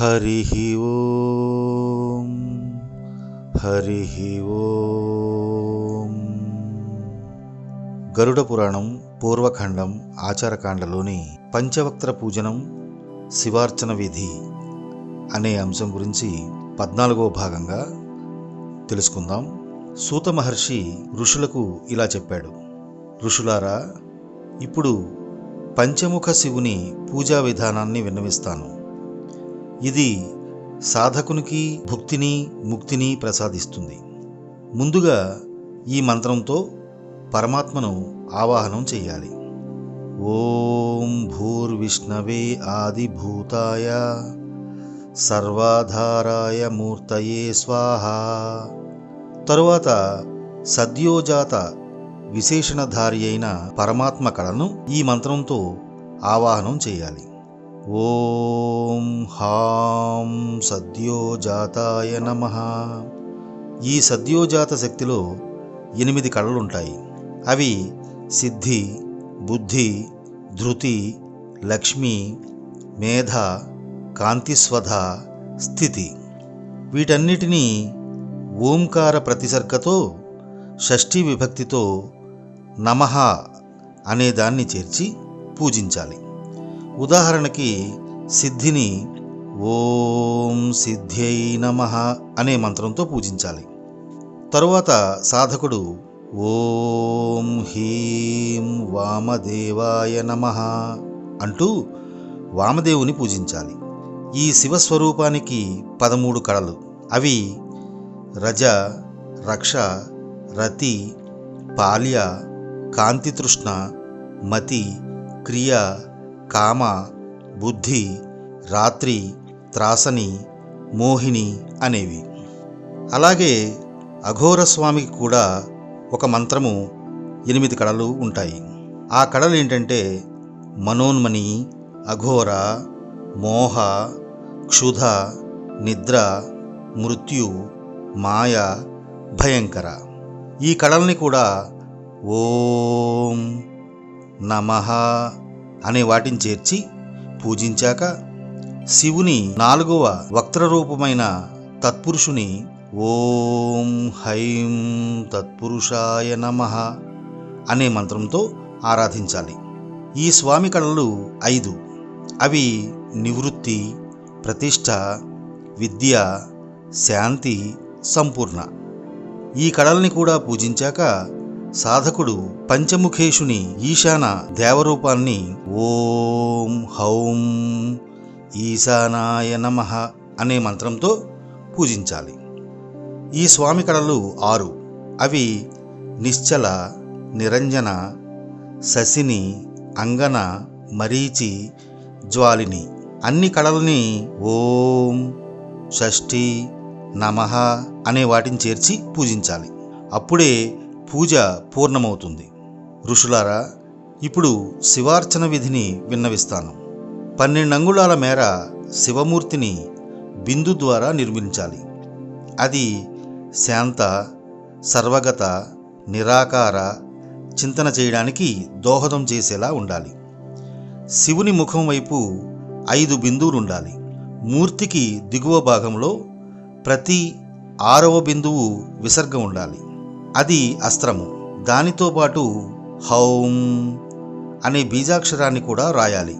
హరి ఓం హరి ఓం. గరుడ పురాణం పూర్వఖండం ఆచారకాండలోని పంచవక్త్ర పూజనం శివార్చన విధి అనే అంశం గురించి పద్నాలుగో భాగంగా తెలుసుకుందాం. సూత మహర్షి ఋషులకు ఇలా చెప్పాడు. ఋషులారా ఇప్పుడు పంచముఖ శివుని పూజా విధానాన్ని విన్నవిస్తాను. ఇది సాధకునికి భుక్తిని ముక్తిని ప్రసాదిస్తుంది. ముందుగా ఈ మంత్రంతో పరమాత్మను ఆవాహనం చేయాలి. ఓం భూర్విష్ణవే ఆదిభూతాయ సర్వాధారాయ మూర్తయే స్వాహ. తరువాత సద్యోజాత విశేషణధారి అయిన పరమాత్మ కళను ఈ మంత్రంతో ఆవాహనం చేయాలి. ఓం హాం సద్యోజాతాయ నమ. ఈ సద్యోజాత శక్తిలో ఎనిమిది కళలుంటాయి. అవి సిద్ధి బుద్ధి ధృతి లక్ష్మి మేధ కాంతిస్వధ స్థితి. వీటన్నిటినీ ఓంకార ప్రతిసర్గతో షష్ఠీ విభక్తితో నమః అనేదాన్ని చేర్చి పూజించాలి. ఉదాహరణకి సిద్ధిని ఓం సిద్ధ్యై నమ అనే మంత్రంతో పూజించాలి. తరువాత సాధకుడు ఓం హీం వామదేవాయ నమ అంటూ వామదేవుని పూజించాలి. ఈ శివస్వరూపానికి పదమూడు కళలు. అవి రజ రక్ష రతి పాల్య కాంతితృష్ణ మతి క్రియ కామ బుద్ధి రాత్రి త్రాసని మోహిని అనేవి. అలాగే అఘోరస్వామికి కూడా ఒక మంత్రము ఎనిమిది కళలు ఉంటాయి. ఆ కళలు ఏంటంటే మనోన్మని అఘోర మోహ క్షుధ నిద్ర మృత్యు మాయ భయంకర. ఈ కళల్ని కూడా ఓం నమః అనే వాటిని చేర్చి పూజించాక శివుని నాలుగవ వక్త్రరూపమైన తత్పురుషుని ఓం హైం తత్పురుషాయ నమః అనే మంత్రంతో ఆరాధించాలి. ఈ స్వామి కళలు ఐదు. అవి నివృత్తి ప్రతిష్ట విద్య శాంతి సంపూర్ణ. ఈ కళల్ని కూడా పూజించాక సాధకుడు పంచముఖేశుని ఈశాన దేవరూపాన్ని ఓం హౌం ఈశానాయ నమ అనే మంత్రంతో పూజించాలి. ఈ స్వామి కళలు ఆరు. అవి నిశ్చల నిరంజన శశిని అంగన మరీచి జ్వాలిని. అన్ని కళల్ని ఓం షష్ఠి నమః అనే వాటిని చేర్చి పూజించాలి. అప్పుడే పూజ పూర్ణమవుతుంది. ఋషులారా ఇప్పుడు శివార్చన విధిని విన్నవిస్తాను. పన్నెండు అంగుళాల మేర శివమూర్తిని బిందు ద్వారా నిర్మించాలి. అది శాంత సర్వగత నిరాకార చింతన చేయడానికి దోహదం చేసేలా ఉండాలి. శివుని ముఖం వైపు ఐదు బిందువులు ఉండాలి మూర్తికి దిగువ భాగంలో ప్రతి ఆరవ బిందువు విసర్గం ఉండాలి. అది అస్త్రము. దానితో పాటు హౌం అనే బీజాక్షరాన్ని కూడా రాయాలి.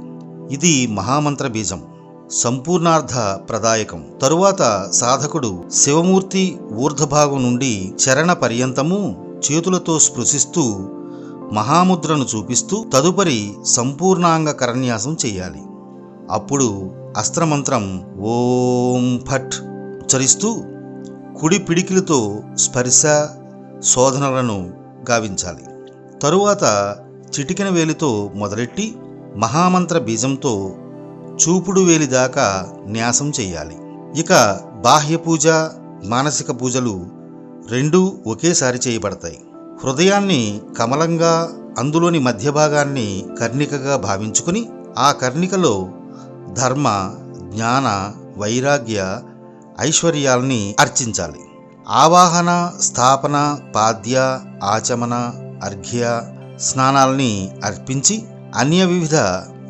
ఇది మహామంత్ర బీజం. సంపూర్ణార్థ ప్రదాయకం. తరువాత సాధకుడు శివమూర్తి ఊర్ధభాగం నుండి చరణ పర్యంతము చేతులతో స్పృశిస్తూ మహాముద్రను చూపిస్తూ తదుపరి సంపూర్ణాంగ కరన్యాసం చేయాలి అప్పుడు అస్త్రమంత్రం ఓం ఫట్ ఉచ్చరిస్తూ కుడి పిడికిలతో స్పర్శ శోధనలను గావించాలి. తరువాత చిటికిన వేలితో మొదలెట్టి మహామంత్ర బీజంతో చూపుడు వేలి దాకా న్యాసం చేయాలి. ఇక బాహ్య పూజ మానసిక పూజలు రెండూ ఒకేసారి చేయబడతాయి. హృదయాన్ని కమలంగా అందులోని మధ్య భాగాన్ని కర్ణికగా భావించుకుని ఆ కర్ణికలో ధర్మ జ్ఞాన వైరాగ్య ఐశ్వర్యాల్ని అర్చించాలి. ఆవాహన స్థాపన పాద్య ఆచమన అర్ఘ్య స్నానాల్ని అర్పించి అన్య వివిధ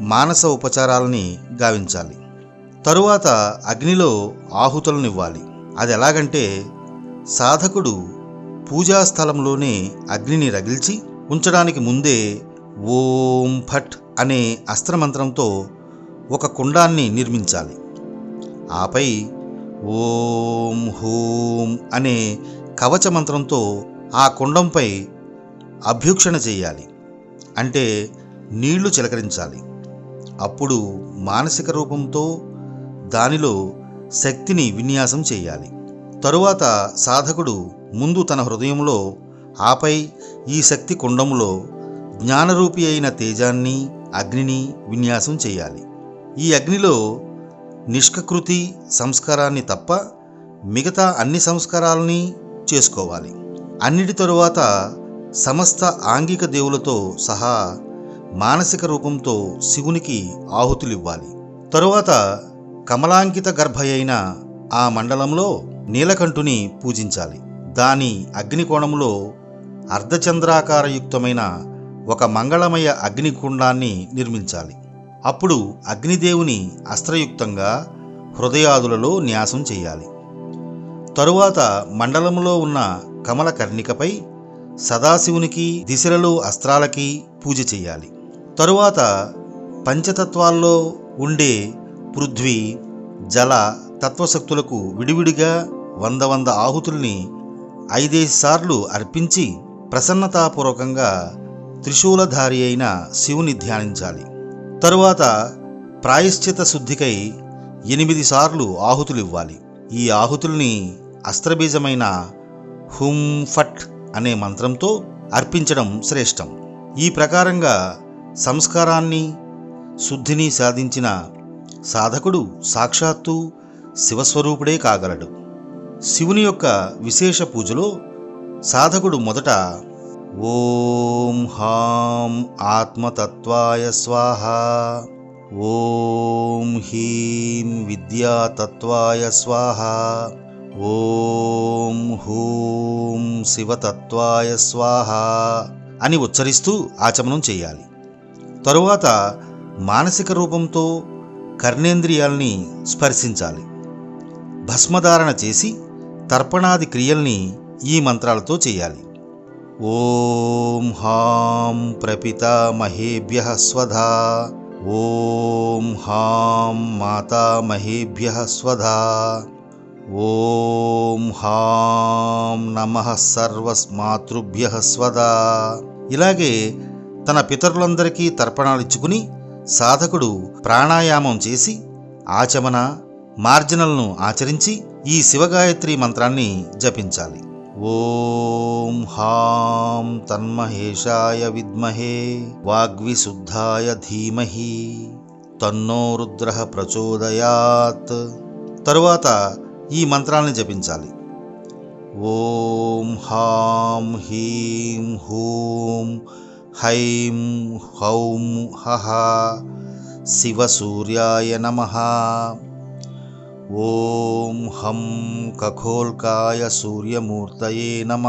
మానస ఉపచారాలని గావించాలి. తరువాత అగ్నిలో ఆహుతులనివ్వాలి. అది ఎలాగంటే సాధకుడు పూజా స్థలంలోనే అగ్నిని రగిల్చి ఉంచడానికి ముందే ఓం ఫట్ అనే అస్త్రమంత్రంతో ఒక కుండాన్ని నిర్మించాలి. ఆపై ఓం హూం అనే కవచ మంత్రంతో ఆ కుండంపై అభ్యుక్షణ చేయాలి. అంటే నీళ్ళు చిలకరించాలి. అప్పుడు మానసిక రూపంతో దానిలో శక్తిని విన్యాసం చేయాలి. తరువాత సాధకుడు ముందు తన హృదయంలో ఆపై ఈ శక్తి కుండంలో జ్ఞానరూపి అయిన తేజాన్ని అగ్నిని విన్యాసం చేయాలి. ఈ అగ్నిలో నిష్కృతి సంస్కారాన్ని తప్ప మిగతా అన్ని సంస్కారాలని చేసుకోవాలి. అన్నిటి తరువాత సమస్త ఆంగిక దేవులతో సహా మానసిక రూపంతో శివునికి ఆహుతులివ్వాలి. తరువాత కమలాంకిత గర్భయైన ఆ మండలంలో నీలకంఠుని పూజించాలి. దాని అగ్నికోణంలో అర్ధచంద్రాకారయుక్తమైన ఒక మంగళమయ అగ్నికుండాన్ని నిర్మించాలి. అప్పుడు అగ్నిదేవుని అస్త్రయుక్తంగా హృదయాదులలో న్యాసం చేయాలి. తరువాత మండలంలో ఉన్న కమల కర్ణికపై సదాశివునికి దిశలలో అస్త్రాలకి పూజ చేయాలి. తరువాత పంచతత్వాల్లో ఉండే పృథ్వీ జల తత్వశక్తులకు విడివిడిగా వంద వంద ఆహుతుల్ని ఐదేసి సార్లు అర్పించి ప్రసన్నతాపూర్వకంగా త్రిశూలధారి అయిన శివుని ధ్యానించాలి. తరువాత ప్రాయశ్చిత శుద్ధికై ఎనిమిది సార్లు ఆహుతులు ఇవ్వాలి ఈ ఆహుతుల్ని అస్త్రబీజమైన హుం ఫట్ అనే మంత్రంతో అర్పించడం శ్రేష్టం. ఈ ప్రకారంగా సంస్కారాన్ని శుద్ధిని సాధించిన సాధకుడు సాక్షాత్తు శివస్వరూపుడే కాగలడు. శివుని యొక్క విశేష పూజలో సాధకుడు మొదట ఓం హాం ఆత్మతత్వాయ స్వాహ. ఓం హీం విద్యాతత్వాయ స్వాహ. ఓం హూం శివతత్వాయ స్వాహ అని ఉచ్చరిస్తూ ఆచమనం చేయాలి. తరువాత మానసిక రూపంతో కర్ణేంద్రియాల్ని స్పర్శించాలి. భస్మధారణ చేసి తర్పణాది క్రియల్ని ఈ మంత్రాలతో చేయాలి. ఓం హాం ప్రపితామహేభ్య స్వధా. ఓం హాం మాతామహేభ్య స్వధా. ఓం హాం నమ సర్వస్మాతృభ్య స్వదా ఇలాగే తన పితరులందరికీ తర్పణాలిచ్చుకుని సాధకుడు ప్రాణాయామం చేసి ఆచమన మార్జనలను ఆచరించి ఈ శివగాయత్రి మంత్రాన్ని జపించాలి. ఓం హాం తన్మహేషాయ విద్మహే వాగ్విశుద్ధాయ ధీమహి తన్నో రుద్ర ప్రచోదయాత్ తరువాత ఈ మంత్రాన్ని జపించాలి ఓం హాం హీం హూం హైం హౌం హహ శివసూర్యాయ నమ ఓం హం కఖోల్కాయ సూర్యమూర్తయే నమ.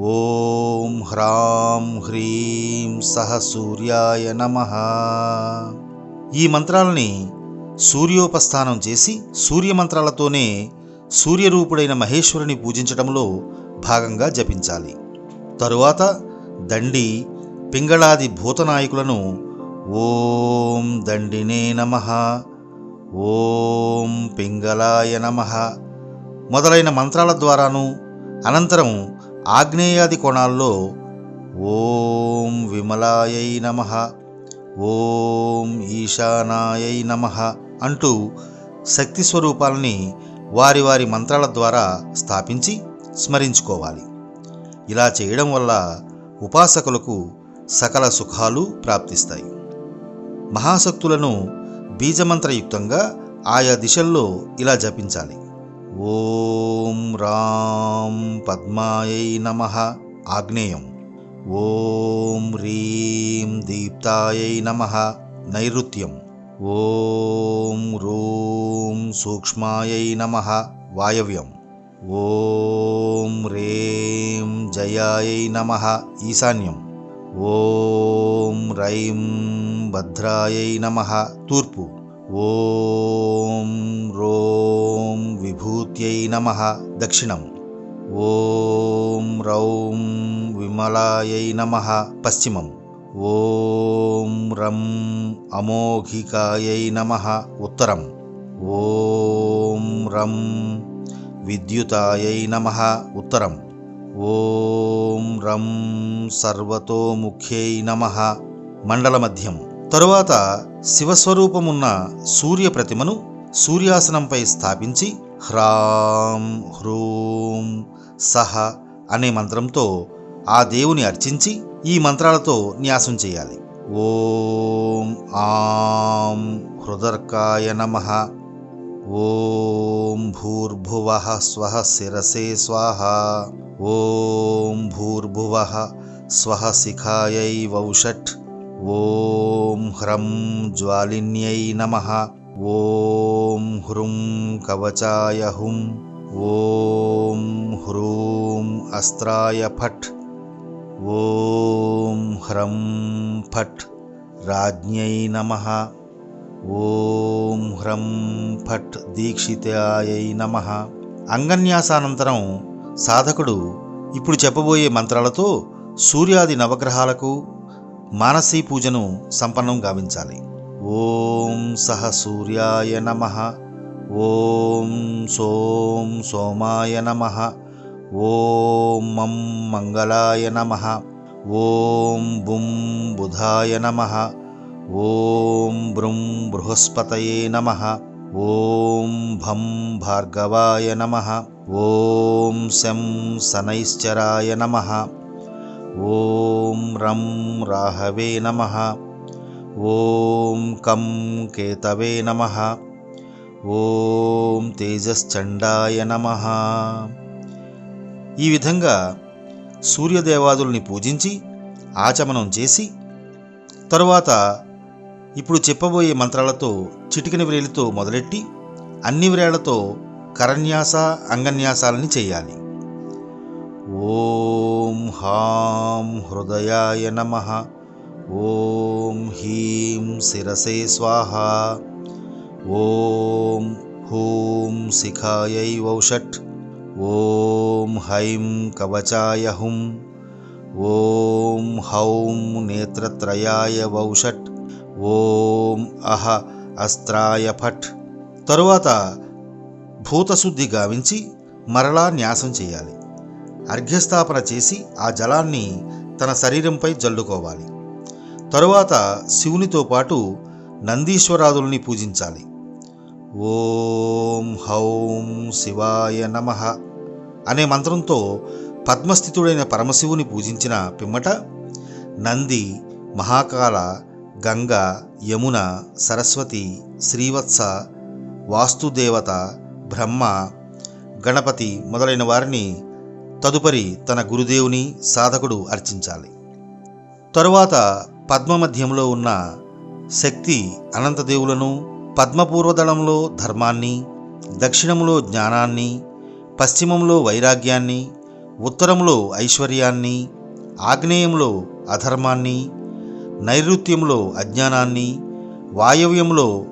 ఓం హ్రాం హ్రీం సహ సూర్యాయ నమ. ఈ మంత్రాలని సూర్యోపస్థానం చేసి సూర్యమంత్రాలతోనే సూర్యరూపుడైన మహేశ్వరుని పూజించడంలో భాగంగా జపించాలి. తరువాత దండి పింగళాది భూతనాయకులను ఓం దండినే నమ. ఓం పింగళాయ నమ. మొదలైన మంత్రాల ద్వారాను అనంతరం ఆగ్నేయాది కోణాల్లో ఓం విమలాయై నమ. ఓం ఈశానాయై నమ అంటూ శక్తి స్వరూపాలని వారి వారి మంత్రాల ద్వారా స్థాపించి స్మరించుకోవాలి. ఇలా చేయడం వల్ల ఉపాసకులకు సకల సుఖాలు ప్రాప్తిస్తాయి. మహాశక్తులను బీజమంత్రయుక్తంగా ఆయా దిశల్లో ఇలా జపించాలి. ఓం రాం పద్మాయై నమ. ఆగ్నేయం. ఓం హ్రీం దీప్తాయై నమ. నైరుత్యం ఓం రూం సూక్ష్మాయై నమ. వాయవ్యం. ఓం రేం జయాయై నమ. ఈశాన్యం. ఓం రైం భద్రాయై నమ. తూర్పు. ఓం రోం విభూత్యై నమ. దక్షిణం. ఓం రౌం విమలాయై నమ. పశ్చిమం. ఓం రం అమోఘికాయై నమ. ఉత్తరం. ఓం రం విద్యుతాయై నమ. ఉత్తరం. ఓం రం సర్వతోముఖ్యై నమ. మండలమధ్యం. తరువాత శివస్వరూపమున్న సూర్య ప్రతిమను సూర్యాసనంపై స్థాపించి హ్రాం హ్రూం సహ అనే మంత్రంతో ఆ దేవుని అర్చించి ఈ మంత్రాలతో న్యాసం చేయాలి. ఓం ఆం హృదర్కాయ నమ. ఓం భూర్భువ స్వ శిరసే స్వాహ. ఓం భూర్భువ స్వ శిఖాయై వౌషట్ ఓం హ్రం జ్వాలిన్యై నమ. ఓం హ్రుం కవచాయ హుం. ఓం హ్రూం అస్త్రాయ ఫట్ ఓం హ్రం ఫట్ రాజ్ఞై నమ. ఓం హ్రం ఫట్ దీక్షితాయై నమ. అంగన్యాసానంతరం సాధకుడు ఇప్పుడు చెప్పబోయే మంత్రాలతో సూర్యాది నవగ్రహాలకు మానసీ పూజను సంపన్నం గావించాలి. ఓం సహ సూర్యాయ నమ. ఓం సోం సోమాయ నమ. ఓం మం మంగళాయ నమ. ఓం బుం బుధాయ నమ. ఓం బృం బృహస్పతయే నమ. ఓం భం భార్గవాయ నమ. ఓం శం శనైశ్చరాయ నమ. ఓం రం రాహవే నమ. ఓం కం కేతవే నమ. ఓం తేజశ్చండాయ నమ. ఈ విధంగా సూర్యదేవాదుల్ని పూజించి ఆచమనం చేసి తరువాత ఇప్పుడు చెప్పబోయే మంత్రాలతో చిటికిన వ్రేలితో మొదలెట్టి అన్ని వ్రేళ్ళతో కరన్యాస అంగన్యాసాలని చేయాలి. ఓం హాం హృదయాయ నమ. ఓం హీం శిరసే స్వాహ. ఓం హూం శిఖాయై వౌషట్ ఓం హైం కవచాయ హుం. ఓం హౌం నేత్రత్రయాయ వౌషట్ ఓం అహ అస్త్రాయ ఫట్. తరువాత భూతశుద్ధి గావించి మరలా న్యాసం చేయాలి. అర్ఘ్యస్థాపన చేసి ఆ జలాన్ని తన శరీరంపై జల్లుకోవాలి. తరువాత శివునితో పాటు నందీశ్వరాదుల్ని పూజించాలి. ఓం హౌం శివాయ నమ అనే మంత్రంతో పద్మస్థితుడైన పరమశివుని పూజించిన పిమ్మట నంది మహాకాల గంగ యమున సరస్వతి శ్రీవత్స వాస్తుదేవత బ్రహ్మ గణపతి మొదలైన వారిని తదుపరి తన గురుదేవుని సాధకుడు అర్చించాలి. తరువాత పద్మమధ్యంలో ఉన్న శక్తి అనంతదేవులను పద్మపూర్వదళంలో ధర్మాన్ని దక్షిణంలో జ్ఞానాన్ని పశ్చిమంలో వైరాగ్యాన్ని ఉత్తరంలో ఐశ్వర్యాన్ని ఆగ్నేయంలో అధర్మాన్ని నైరుత్యంలో అజ్ఞానాన్ని వాయవ్యంలో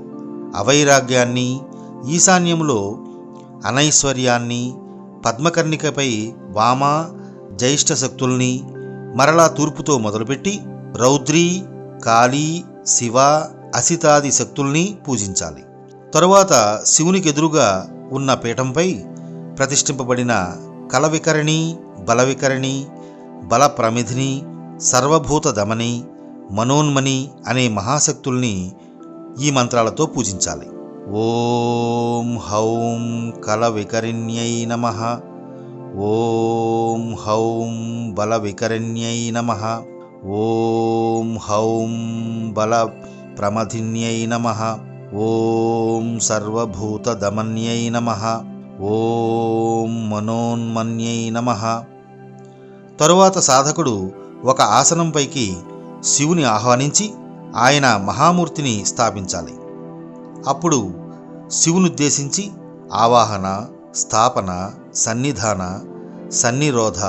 అవైరాగ్యాన్ని ఈశాన్యంలో అనైశ్వర్యాన్ని పద్మకర్ణికపై వామ జ్యేష్ఠ శక్తుల్ని మరలా తూర్పుతో మొదలుపెట్టి రౌద్రి కాళీ శివ అసితాది శక్తుల్ని పూజించాలి. తరువాత శివునికి ఎదురుగా ఉన్న పీఠంపై ప్రతిష్ఠింపబడిన కలవికరణి బలవికరణి బలప్రమిధిని సర్వభూత దమని మనోన్మని అనే మహాశక్తుల్ని ఈ మంత్రాలతో పూజించాలి. ఓం హౌం కలవికరిణ్యై నమ ఓం హౌం బలవికరిణ్యై నమ ఓం హౌం బల ప్రమథిన్యై నమ ఓం సర్వభూతదమన్యై నమ ఓం మనోన్మన్యై నమ. తరువాత సాధకుడు ఒక ఆసనంపైకి శివుని ఆహ్వానించి ఆయన మహామూర్తిని స్థాపించాలి. అప్పుడు శివునుద్దేశించి ఆవాహన స్థాపన సన్నిధాన సన్నిరోధ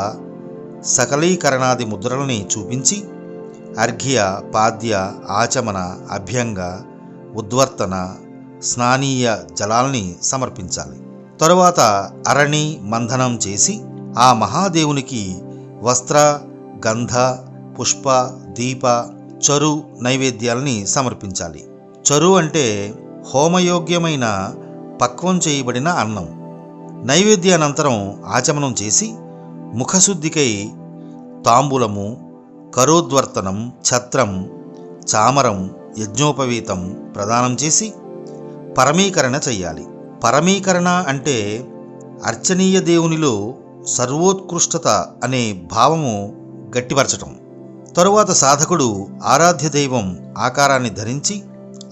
సకలీకరణాది ముద్రలని చూపించి అర్ఘ్య పాద్య ఆచమన అభ్యంగ ఉద్వర్తన స్నానీయ జలాల్ని సమర్పించాలి. తరువాత అరణి మంథనం చేసి ఆ మహాదేవునికి వస్త్ర గంధ పుష్ప దీప చరు నైవేద్యాల్ని సమర్పించాలి. చరు అంటే హోమయోగ్యమైన పక్వం చేయబడిన అన్నం. నైవేద్యానంతరం ఆచమనం చేసి ముఖశుద్ధికై తాంబూలము కరోద్వర్తనం ఛత్రం చామరం యజ్ఞోపవీతం ప్రదానం చేసి పరమీకరణ చెయ్యాలి. పరమీకరణ అంటే అర్చనీయ దేవునిలో సర్వోత్కృష్టత అనే భావము గట్టిపరచటం. తరువాత సాధకుడు ఆరాధ్య దైవం ఆకారాన్ని ధరించి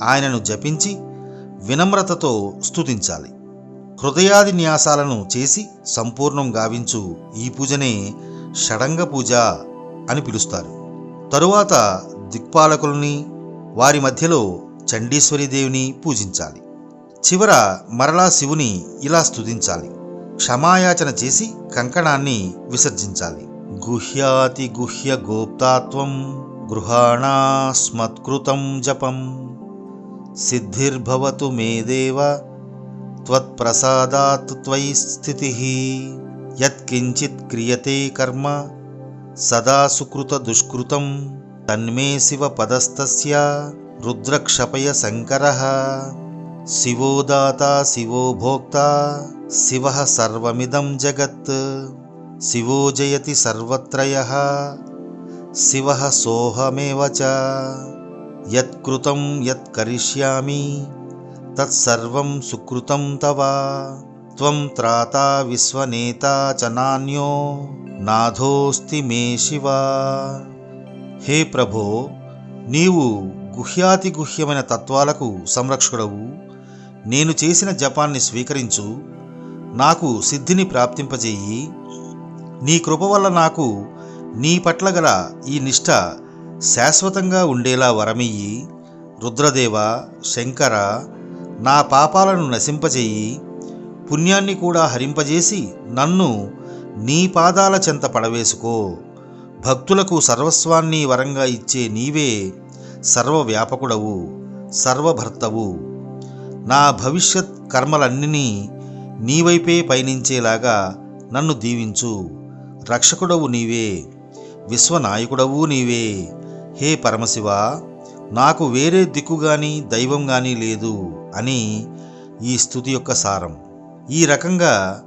ఆయనను జపించి వినమ్రతతో స్తుతించాలి. హృదయాది న్యాసాలను చేసి సంపూర్ణం గావించు ఈ పూజనే షడంగ పూజ అని పిలుస్తారు. తరువాత దిక్పాలకుల్ని వారి మధ్యలో చండీశ్వరి దేవిని పూజించాలి. చివర మరలా శివుని ఇలా స్థుతించాలి క్షమాయాచన చేసి కంకణాన్ని విసర్జించాలి. గుహ్యాతి గుహ్య గోప్తాత్వం గృహాణాస్మత్కృతం జపం. सिद्धिर्भवतु मे देव त्वत्प्रसादात् त्वयि स्थितिः। यत्किञ्चित् क्रियते कर्म सदा सुकृतदुष्कृतं तन्मे शिवपदस्तस्य रुद्रक्षपय शङ्करः। शिवो दाता शिवो भोक्ता शिवः सर्वमिदं जगत्। शिवो जयति सर्वत्रयः शिवः सोऽहमेव च। యత్కృతం యత్ కరిష్యామి తత్సర్వం సుకృతం తవ త్వం త్రాతా విశ్వనేత చ నాన్యో నాథోస్తి మే శివ హే ప్రభో నీవు గుహ్యాతి గుహ్యమైన తత్వాలకు సంరక్షకుడవు. నేను చేసిన జపాన్ని స్వీకరించు నాకు సిద్ధిని ప్రాప్తింపజేయి. నీ కృప వల్ల నాకు నీ పట్ల గల ఈ నిష్ఠ శాశ్వతంగా ఉండేలా వరమియ్యి రుద్రదేవ శంకర నా పాపాలను నశింపజేయి పుణ్యాన్ని కూడా హరింపజేసి నన్ను నీ పాదాల చెంత పడవేసుకో. భక్తులకు సర్వస్వాన్ని వరంగా ఇచ్చే నీవే సర్వవ్యాపకుడవు సర్వభర్తవు. నా భవిష్యత్ కర్మలన్నినీ నీవైపే పయనించేలాగా నన్ను దీవించు. రక్షకుడవు నీవే విశ్వనాయకుడవు నీవే. హే పరమశివ నాకు వేరే దిక్కు గాని దైవం గాని లేదు అని ఈ స్థుతి యొక్క సారం. ఈ రకంగా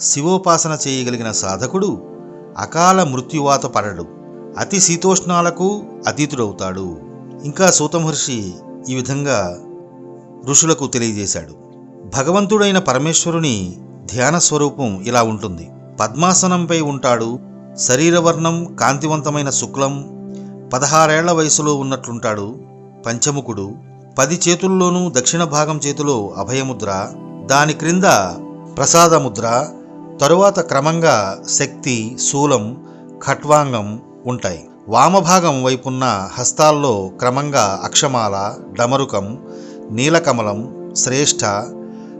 శివోపాసన చేయగలిగిన సాధకుడు అకాల మృత్యువాత పడడు. అతి శీతోష్ణాలకు అతీతుడవుతాడు. ఇంకా సూతమహర్షి ఈ విధంగా ఋషులకు తెలియజేశాడు. భగవంతుడైన పరమేశ్వరుని ధ్యాన స్వరూపం ఇలా ఉంటుంది. పద్మాసనంపై ఉంటాడు. శరీరవర్ణం కాంతివంతమైన శుక్లం పదహారేళ్ళ వయసులో ఉన్నట్లుంటాడు పంచముఖుడు. పది చేతుల్లోనూ దక్షిణ భాగం చేతిలో అభయముద్ర దాని క్రింద ప్రసాదముద్ర తరువాత క్రమంగా శక్తి శూలం ఖట్వాంగం ఉంటాయి. వామభాగం వైపున్న హస్తాల్లో క్రమంగా అక్షమాల డమరుకం నీలకమలం శ్రేష్ఠ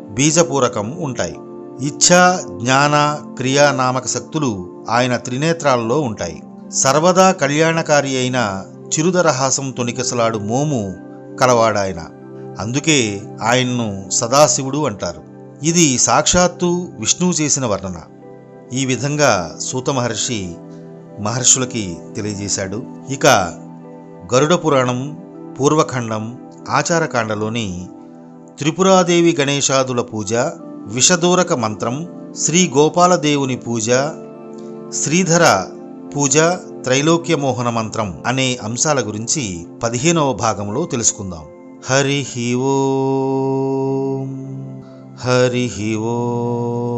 బీజపూరకం ఉంటాయి. ఇచ్ఛ జ్ఞాన క్రియా నామక శక్తులు ఆయన త్రినేత్రాల్లో ఉంటాయి. సర్వదా కళ్యాణకారి అయిన చిరుదరహాసం తొనికసలాడు మోము కలవాడాయన. అందుకే ఆయన్ను సదాశివుడు అంటారు. ఇది సాక్షాత్తు విష్ణువు చేసిన వర్ణన. ఈ విధంగా సూత మహర్షి మహర్షులకి తెలియజేశాడు. ఇక గరుడ పురాణం పూర్వఖండం ఆచారకాండలోని త్రిపురాదేవి గణేశాదుల పూజ విషదూరక మంత్రం శ్రీ గోపాలదేవుని పూజ శ్రీధర పూజ త్రైలోక్య మోహన మంత్రం అనే అంశాల గురించి పదిహేనవ భాగంలో తెలుసుకుందాం. హరి ఓం. హరి ఓం.